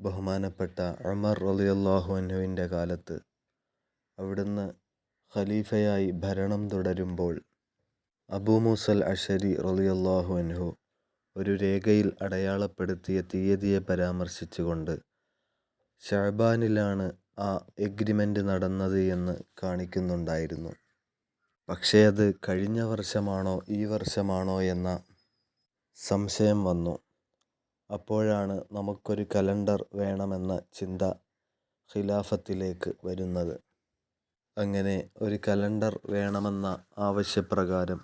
ബഹുമാനപ്പെട്ട ഉമർ റളിയല്ലാഹു അൻഹുവിന്റെ കാലത്ത് അവിടുന്ന് ഖലീഫയായി ഭരണം തുടരുമ്പോൾ അബൂ മൂസൽ അഷരി റളിയല്ലാഹു അൻഹു ഒരു രേഖയിൽ അടയാളപ്പെടുത്തിയ തീയതിയെ പരാമർശിച്ചുകൊണ്ട് ഷഹബാനിലാണ് ആ എഗ്രിമെന്റ് നടന്നത് എന്ന് കാണിക്കുന്നുണ്ടായിരുന്നു. പക്ഷേ അത് കഴിഞ്ഞ വർഷമാണോ ഈ വർഷമാണോ എന്ന സംശയം വന്നു. അപ്പോഴാണ് നമുക്കൊരു കലണ്ടർ വേണമെന്ന ചിന്ത ഖിലാഫത്തിലേക്ക് വരുന്നത്. അങ്ങനെ ഒരു കലണ്ടർ വേണമെന്ന ആവശ്യപ്രകാരം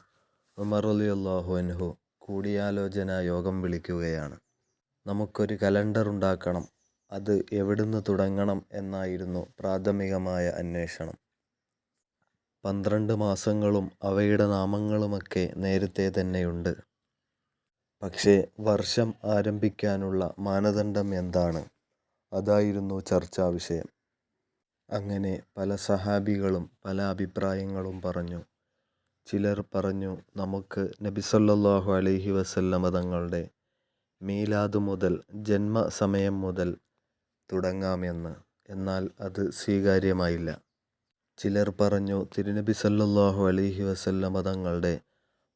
ഉമർ റളിയല്ലാഹു അൻഹു കൂടിയാലോചന യോഗം വിളിക്കുകയാണ്. നമുക്കൊരു കലണ്ടർ ഉണ്ടാക്കണം. അത് എവിടുന്ന് തുടങ്ങണം എന്നായിരുന്നു പ്രാഥമികമായ അന്വേഷണം. പന്ത്രണ്ട് മാസങ്ങളും അവയുടെ നാമങ്ങളുമൊക്കെ നേരത്തെ തന്നെയുണ്ട്. പക്ഷേ വർഷം ആരംഭിക്കാനുള്ള മാനദണ്ഡം എന്താണ്? അതായിരുന്നു ചർച്ചാ വിഷയം. അങ്ങനെ പല സഹാബികളും പല അഭിപ്രായങ്ങളും പറഞ്ഞു. ചിലർ പറഞ്ഞു നമുക്ക് നബി സല്ലല്ലാഹു അലൈഹി വസല്ലമ തങ്ങളുടെ മീലാദ് മുതൽ ജന്മസമയം മുതൽ തുടങ്ങാമെന്ന്. എന്നാൽ അത് സ്വീകാര്യമായില്ല. ചിലർ പറഞ്ഞു തിരുനബി സല്ലല്ലാഹു അലൈഹി വസല്ലമ തങ്ങളുടെ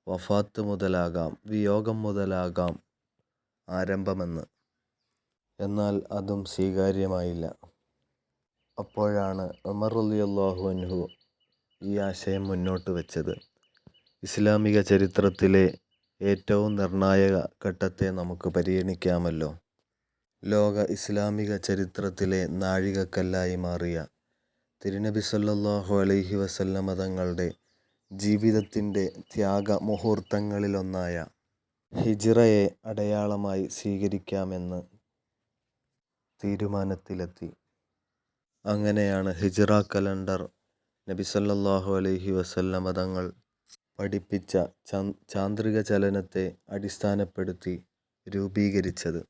വഫാത്ത് മുതലാകാം വിയോഗം മുതലാകാം ആരംഭമെന്ന്. എന്നാൽ അതും സ്വീകാര്യമായില്ല. അപ്പോഴാണ് ഉമർ റളിയല്ലാഹു അൻഹു ഈ ആശയം മുന്നോട്ട് വെച്ചത്. ഇസ്ലാമിക ചരിത്രത്തിലെ ഏറ്റവും നിർണായക ഘട്ടത്തെ നമുക്ക് പരിഗണിക്കാമല്ലോ. ലോക ഇസ്ലാമിക ചരിത്രത്തിലെ നാഴികക്കല്ലായി മാറിയ തിരുനബി സ്വല്ലല്ലാഹു അലൈഹി വസല്ലമ തങ്ങളുടെ ജീവിതത്തിന്റെ ത്യാഗ മുഹൂർത്തങ്ങളിലൊന്നായ ഹിജ്റയെ അടയാളമായി സ്വീകരിക്കാമെന്ന് തീരുമാനത്തിലെത്തി. അങ്ങനെയാണ് ഹിജ്റ കലണ്ടർ നബി സല്ലല്ലാഹു അലൈഹി വസല്ലമ തങ്ങൾ പഠിപ്പിച്ച ചാന്ദ്രിക ചലനത്തെ അടിസ്ഥാനപ്പെടുത്തി രൂപീകരിച്ചത്.